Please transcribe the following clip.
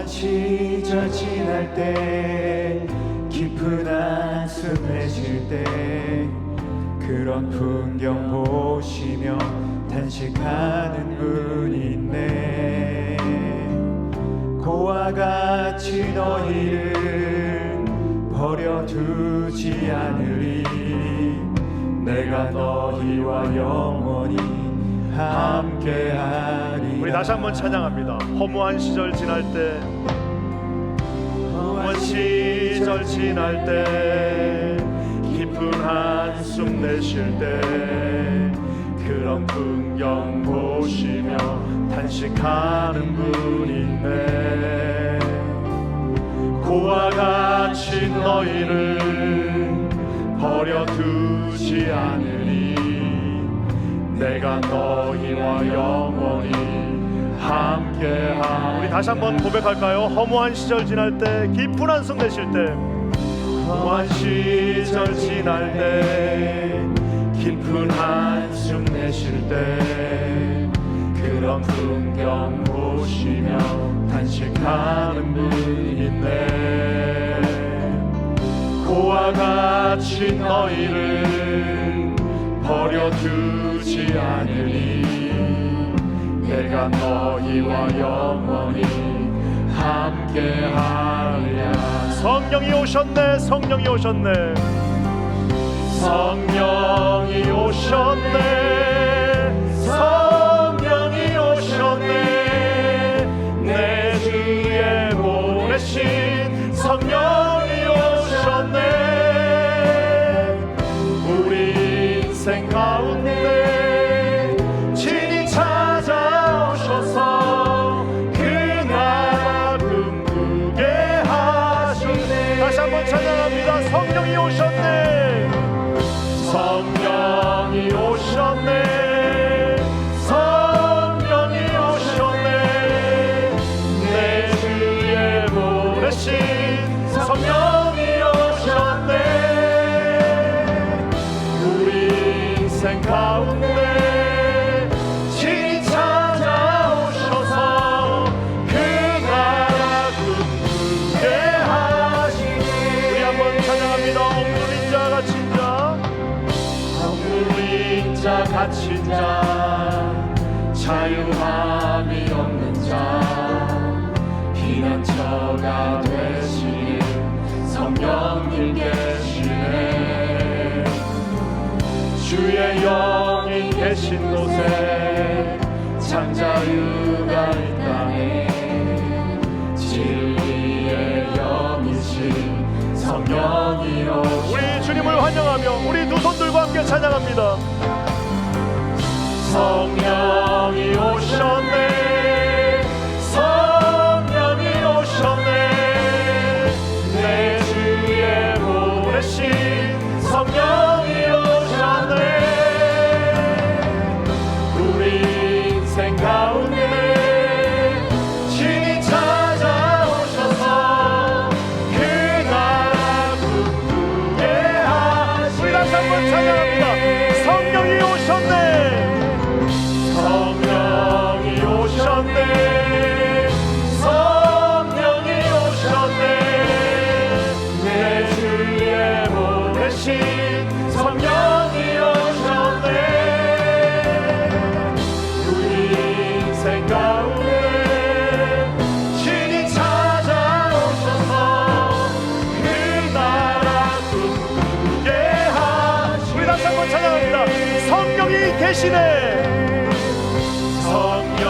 험한 시절 지날 때 깊은 한숨 내쉴 때 그런 풍경 보시며 단식하는 분이 있네. 고와 같이 너희를 버려두지 않으리. 내가 너희와 영원히 함께하리 우리 다시 한번 찬양합니다. 허무한 시절 지날 때, 허무한 시절 지날 때, 깊은 한숨 내쉴 때, 그런 풍경 보시며 단식하는 분이 있네. 고와 같이 너희를 버려두지 않으리. 내가 너희와 영원히 함께하. 우리 다시 한번 고백할까요? 허무한 시절 지날 때, 깊은 한숨 내쉴 때, 허무한 시절 지날 때, 깊은 한숨 내쉴 때, 그런 풍경 보시며 단식하는 분이 있네. 고와 같이 너희를 버려두지 않으리 내가 너희와 영원히 함께하리라 성령이 오셨네 성령이 오셨네. 성령이 오셨네 성령이 오셨네. 내 주에 보내신 인생 가운데 진이 찾아오셔서 그 나라 꿈꾸게 하시네. 다시 한번 찬양합니다. 성령이 오셨네 자 갇힌 자 자유함이 없는 자 피난처가 되시는 성령님 계시네. 주의 영이 계신 곳에 창자유가 이 땅에 진리의 영이신 성령이 오시 우리 주님을 환영하며 우리 두 손 들고 함께 찬양합니다 성령이 오셨네 계시네 성령